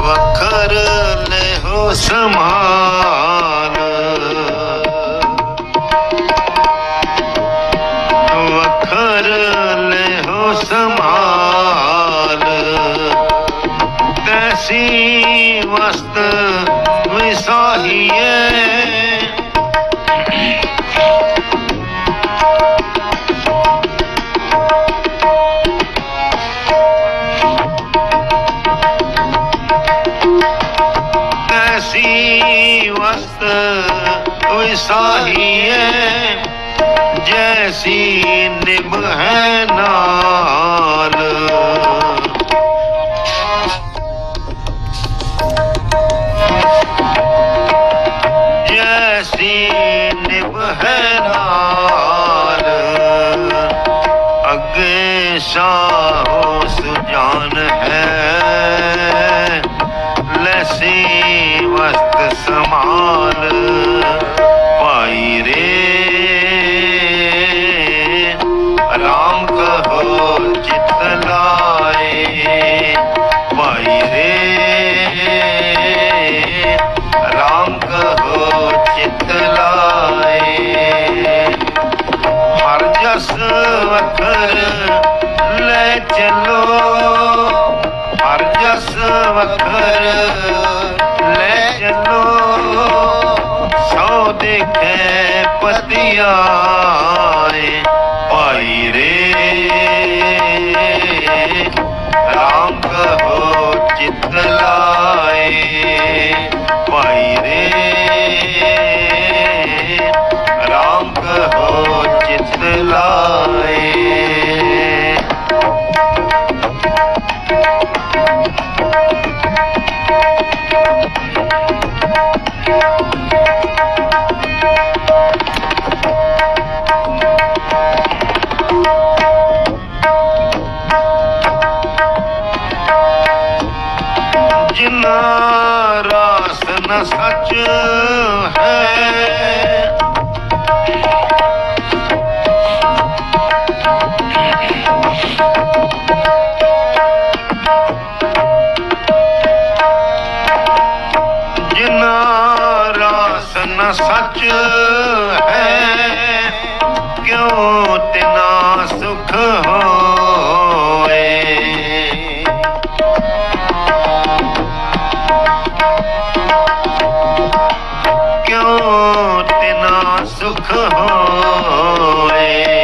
ਵਖਰ ਲੈਹੋ ਸਮਾਨ ਵਖਰ ਲੈਹੋ ਸਮਾਨ ਤੈਸੀ ਵਸਤ ਵਿਸਾਹੀਏ ਤੈਸੀ ਵਸਤ ਵਿਸਾਹੀਏ ਜੈਸੀ ਨਿਭ ਹੈ ਨਾਲ। ਜੈਸੀ ਨਿਭ ਹੈ ਨਾਲ। ਅੱਗੇ ਸਾਹੋ ਸੁਜਾਨ ਹੈ। ਹਰ ਜਸ ਵਖਰ ਲੈ ਚਲੋ। ਹਰ ਜਸ ਵਖਰ ਲੈ ਚੱਲੋ। ਸੋ ਦੇਖੇ ਪਤਿਆਏ ਭਾਈ ਰੇ। ਰਾਮ ਕਹੋ ਚਿਤ ਜਿਨਾ ਰਾਸ ਨ ਸੱਚ ਹੈ। ਜਿਨਾ ਰਾਸ ਨ ਸੱਚ ਹੈ ਕਿਉਂ ਤਿਨਾ ਸੁਖ ਹੋਏ।